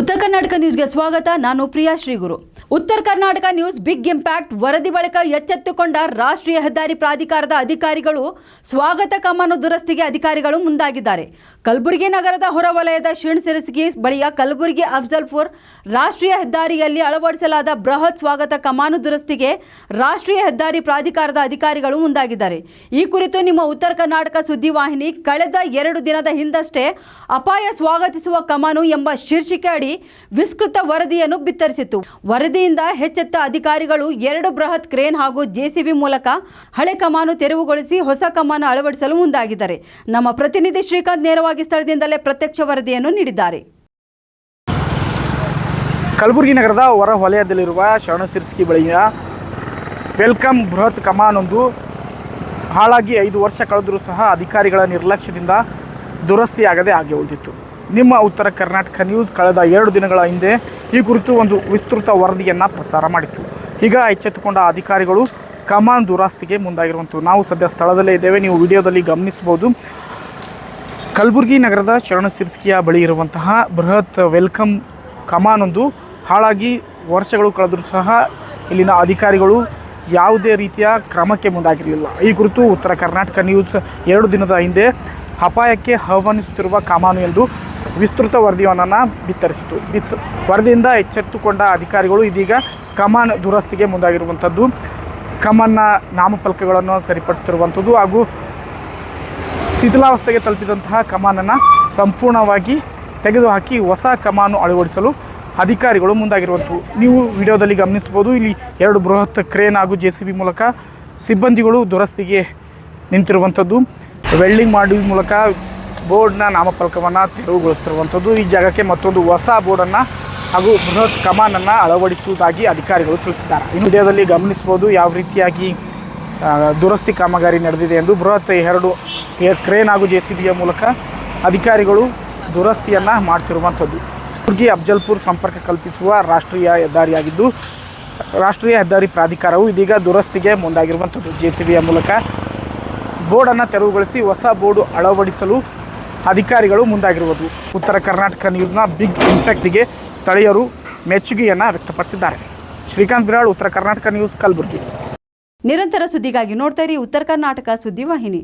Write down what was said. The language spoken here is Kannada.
ಉತ್ತರ ಕರ್ನಾಟಕ ನ್ಯೂಸ್ಗೆ ಸ್ವಾಗತ. ನಾನು ಪ್ರಿಯಾ ಶ್ರೀಗುರು. ಉತ್ತರ ಕರ್ನಾಟಕ ನ್ಯೂಸ್ ಬಿಗ್ ಇಂಪ್ಯಾಕ್ಟ್ ವರದಿ ಬಳಿಕ ಎಚ್ಚೆತ್ತುಕೊಂಡ ರಾಷ್ಟ್ರೀಯ ಹೆದ್ದಾರಿ ಪ್ರಾಧಿಕಾರದ ಅಧಿಕಾರಿಗಳು ಸ್ವಾಗತ ಕಮಾನು ದುರಸ್ತಿಗೆ ಅಧಿಕಾರಿಗಳು ಮುಂದಾಗಿದ್ದಾರೆ. ಕಲಬುರಗಿ ನಗರದ ಹೊರವಲಯದ ಶಿಣಸಿರಸಗಿ ಬಳಿಯ ಕಲಬುರಗಿ ಅಫ್ಜಲ್ಪುರ್ ರಾಷ್ಟ್ರೀಯ ಹೆದ್ದಾರಿಯಲ್ಲಿ ಅಳವಡಿಸಲಾದ ಬೃಹತ್ ಸ್ವಾಗತ ಕಮಾನು ದುರಸ್ತಿಗೆ ರಾಷ್ಟ್ರೀಯ ಹೆದ್ದಾರಿ ಪ್ರಾಧಿಕಾರದ ಅಧಿಕಾರಿಗಳು ಮುಂದಾಗಿದ್ದಾರೆ. ಈ ಕುರಿತು ನಿಮ್ಮ ಉತ್ತರ ಕರ್ನಾಟಕ ಸುದ್ದಿವಾಹಿನಿ ಕಳೆದ ಎರಡು ದಿನದ ಹಿಂದಷ್ಟೇ ಅಪಾಯ ಸ್ವಾಗತಿಸುವ ಕಮಾನು ಎಂಬ ಶೀರ್ಷಿಕೆ ಅಡಿ ವಿಸ್ತೃತ ವರದಿಯನ್ನು ಬಿತ್ತರಿಸಿತು ವರದಿಯಿಂದ ಹೆಚ್ಚೆತ್ತ ಅಧಿಕಾರಿಗಳು ಎರಡು ಬೃಹತ್ ಕ್ರೇನ್ ಹಾಗೂ ಜೆಸಿಬಿ ಮೂಲಕ ಹಳೆ ಕಮಾನು ತೆರವುಗೊಳಿಸಿ ಹೊಸ ಕಮಾನು ಅಳವಡಿಸಲು ಮುಂದಾಗಿದ್ದಾರೆ. ನಮ್ಮ ಪ್ರತಿನಿಧಿ ಶ್ರೀಕಾಂತ್ ನೇರವಾಗಿ ಸ್ಥಳದಿಂದಲೇ ಪ್ರತ್ಯಕ್ಷ ವರದಿಯನ್ನು ನೀಡಿದ್ದಾರೆ. ಕಲಬುರಗಿ ನಗರದ ಹೊರ ವಲಯದಲ್ಲಿರುವ ಶರಣಸಿರ್ಸ್ಕಿ ಬಳಿಯ ವೆಲ್ಕಮ್ ಬೃಹತ್ ಕಮಾನೊಂದು ಹಾಳಾಗಿ ಐದು ವರ್ಷ ಕಳೆದರೂ ಸಹ ಅಧಿಕಾರಿಗಳ ನಿರ್ಲಕ್ಷ್ಯದಿಂದ ದುರಸ್ತಿಯಾಗದೆ ಆಗಿ ಉಳಿದಿತ್ತು. ನಿಮ್ಮ ಉತ್ತರ ಕರ್ನಾಟಕ ನ್ಯೂಸ್ ಕಳೆದ ಎರಡು ದಿನಗಳ ಹಿಂದೆ ಈ ಕುರಿತು ಒಂದು ವಿಸ್ತೃತ ವರದಿಯನ್ನು ಪ್ರಸಾರ ಮಾಡಿತ್ತು. ಈಗ ಎಚ್ಚೆತ್ತುಕೊಂಡ ಅಧಿಕಾರಿಗಳು ಕಮಾನ್ ದುರಾಸ್ತಿಗೆ ಮುಂದಾಗಿರುವಂಥವು ನಾವು ಸದ್ಯ ಸ್ಥಳದಲ್ಲೇ ಇದ್ದೇವೆ. ನೀವು ವಿಡಿಯೋದಲ್ಲಿ ಗಮನಿಸಬಹುದು. ಕಲಬುರಗಿ ನಗರದ ಶರಣಸಿರ್ಸ್ಕಿಯ ಬಳಿ ಇರುವಂತಹ ಬೃಹತ್ ವೆಲ್ಕಮ್ ಕಮಾನ್ ಒಂದು ಹಾಳಾಗಿ ವರ್ಷಗಳು ಕಳೆದರೂ ಸಹ ಇಲ್ಲಿನ ಅಧಿಕಾರಿಗಳು ಯಾವುದೇ ರೀತಿಯ ಕ್ರಮಕ್ಕೆ ಮುಂದಾಗಿರಲಿಲ್ಲ. ಈ ಕುರಿತು ಉತ್ತರ ಕರ್ನಾಟಕ ನ್ಯೂಸ್ ಎರಡು ದಿನದ ಹಿಂದೆ ಅಪಾಯಕ್ಕೆ ಆಹ್ವಾನಿಸುತ್ತಿರುವ ಕಮಾನು ಎಂದು ವಿಸ್ತೃತ ವರದಿಯನ್ನು ಬಿತ್ತರಿಸಿತು. ಬಿತ್ ವರದಿಯಿಂದ ಎಚ್ಚೆತ್ತುಕೊಂಡ ಅಧಿಕಾರಿಗಳು ಇದೀಗ ಕಮಾನ್ ದುರಸ್ತಿಗೆ ಮುಂದಾಗಿರುವಂಥದ್ದು. ಕಮಾನ್ನ ನಾಮಫಲಕಗಳನ್ನು ಸರಿಪಡಿಸುತ್ತಿರುವಂಥದ್ದು ಹಾಗೂ ಶಿಥಿಲಾವಸ್ಥೆಗೆ ತಲುಪಿದಂತಹ ಕಮಾನನ್ನು ಸಂಪೂರ್ಣವಾಗಿ ತೆಗೆದುಹಾಕಿ ಹೊಸ ಕಮಾನು ಅಳವಡಿಸಲು ಅಧಿಕಾರಿಗಳು ಮುಂದಾಗಿರುವಂಥವು ನೀವು ವಿಡಿಯೋದಲ್ಲಿ ಗಮನಿಸ್ಬೋದು ಇಲ್ಲಿ ಎರಡು ಬೃಹತ್ ಕ್ರೇನ್ ಹಾಗೂ ಜೆ ಸಿ ಬಿ ಮೂಲಕ ಸಿಬ್ಬಂದಿಗಳು ದುರಸ್ತಿಗೆ ನಿಂತಿರುವಂಥದ್ದು. ವೆಲ್ಡಿಂಗ್ ಮಾಡುವ ಮೂಲಕ ಬೋರ್ಡ್ನ ನಾಮಫಲಕವನ್ನು ತೆರವುಗೊಳಿಸ್ತಿರುವಂಥದ್ದು ಈ ಜಾಗಕ್ಕೆ ಮತ್ತೊಂದು ಹೊಸ ಬೋರ್ಡನ್ನು ಹಾಗೂ ಬೃಹತ್ ಕಮಾನನ್ನು ಅಳವಡಿಸುವುದಾಗಿ ಅಧಿಕಾರಿಗಳು ತಿಳಿಸಿದ್ದಾರೆ. ಈ ವಿಡಿಯೋದಲ್ಲಿ ಗಮನಿಸ್ಬೋದು ಯಾವ ರೀತಿಯಾಗಿ ದುರಸ್ತಿ ಕಾಮಗಾರಿ ನಡೆದಿದೆ ಎಂದು. ಬೃಹತ್ ಎರಡು ಕ್ರೇನ್ ಹಾಗೂ ಜೆ ಸಿ ಮೂಲಕ ಅಧಿಕಾರಿಗಳು ದುರಸ್ತಿಯನ್ನು ಮಾಡ್ತಿರುವಂಥದ್ದು ಹುಡುಗಿ ಅಫ್ಜಲ್ಪುರ್ ಸಂಪರ್ಕ ಕಲ್ಪಿಸುವ ರಾಷ್ಟ್ರೀಯ ಹೆದ್ದಾರಿಯಾಗಿದ್ದು, ರಾಷ್ಟ್ರೀಯ ಹೆದ್ದಾರಿ ಪ್ರಾಧಿಕಾರವು ಇದೀಗ ದುರಸ್ತಿಗೆ ಮುಂದಾಗಿರುವಂಥದ್ದು ಜೆ ಸಿ ಬಿಯ ಮೂಲಕ ಬೋರ್ಡನ್ನು ತೆರವುಗೊಳಿಸಿ ಹೊಸ ಬೋರ್ಡು ಅಳವಡಿಸಲು ಅಧಿಕಾರಿಗಳು ಮುಂದಾಗಿರುವುದು. ಉತ್ತರ ಕರ್ನಾಟಕ ನ್ಯೂಸ್ನ ಬಿಗ್ ಇನ್ಫೆಕ್ಟ್ಗೆ ಸ್ಥಳೀಯರು ಮೆಚ್ಚುಗೆಯನ್ನು ವ್ಯಕ್ತಪಡಿಸಿದ್ದಾರೆ. ಶ್ರೀಕಾಂತ್ ಬಿರಾಳ್, ಉತ್ತರ ಕರ್ನಾಟಕ ನ್ಯೂಸ್, ಕಲಬುರಗಿ. ನಿರಂತರ ಸುದ್ದಿಗಾಗಿ ನೋಡ್ತಾ ಉತ್ತರ ಕರ್ನಾಟಕ ಸುದ್ದಿವಾಹಿನಿ